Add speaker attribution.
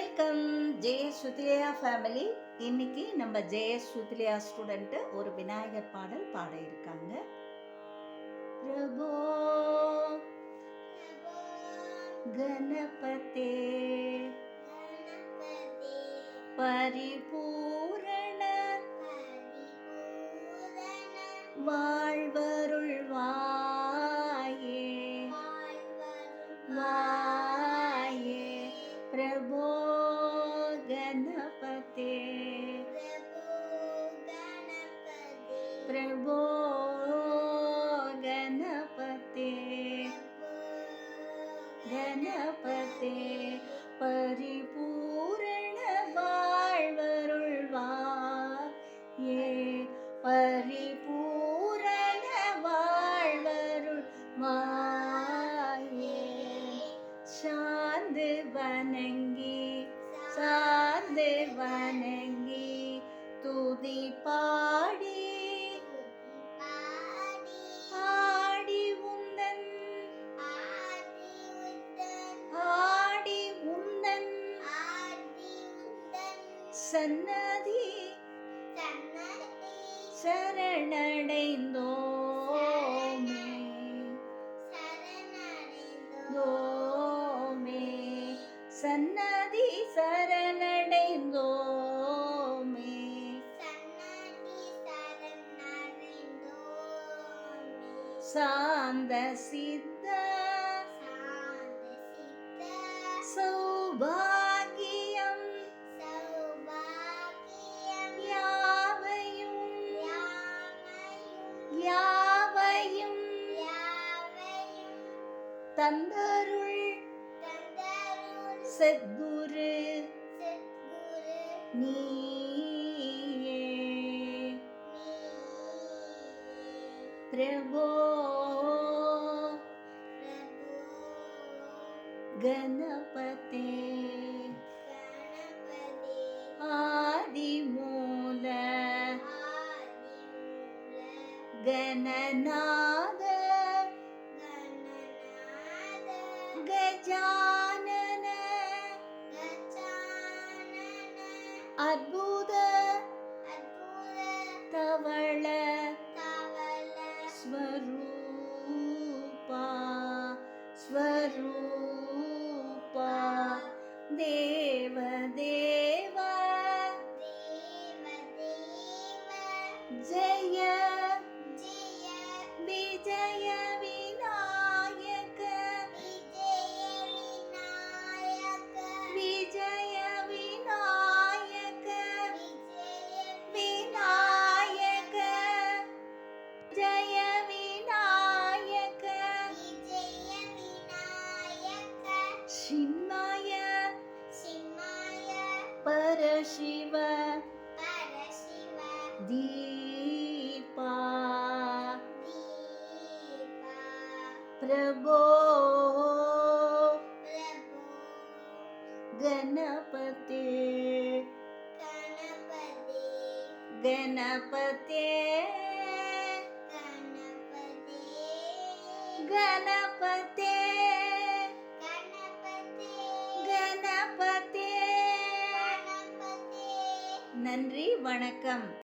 Speaker 1: Welcome. ஜெய சுத்திலியா family இன்னைக்கு நம்ம ஜெய சுத்திலியா ஸ்டூடெண்ட் ஒரு விநாயகர் பாடல் பாட இருக்காங்க. பிரபோ கணபதே பரிபூரண வாழ்வருள் பிரபோ கணபதே கணபதே பரிபூரண வாழ்வருள் ஏ பரிபூரண வாழ்வருள் வாயே சாந்து வணங்கி சாந்து வணங்கி துதி பாடி சன்னதி சரணடைந்தோமே. தோமே சன்னதி சரணடைந்தோமே. சாந்த சித்த சௌபாகியம் தந்தருள் சத்குரு நீயே. பிரபோ கணபதே. ஆதிமூல கணநாத கஜானன அற்புத தவள ஸ்வரூபா ஸ்வரூபா. பரசிவ தீபா பிரபோ கணபதே கணபதே கணபதே கணபதே நன்றி வணக்கம்.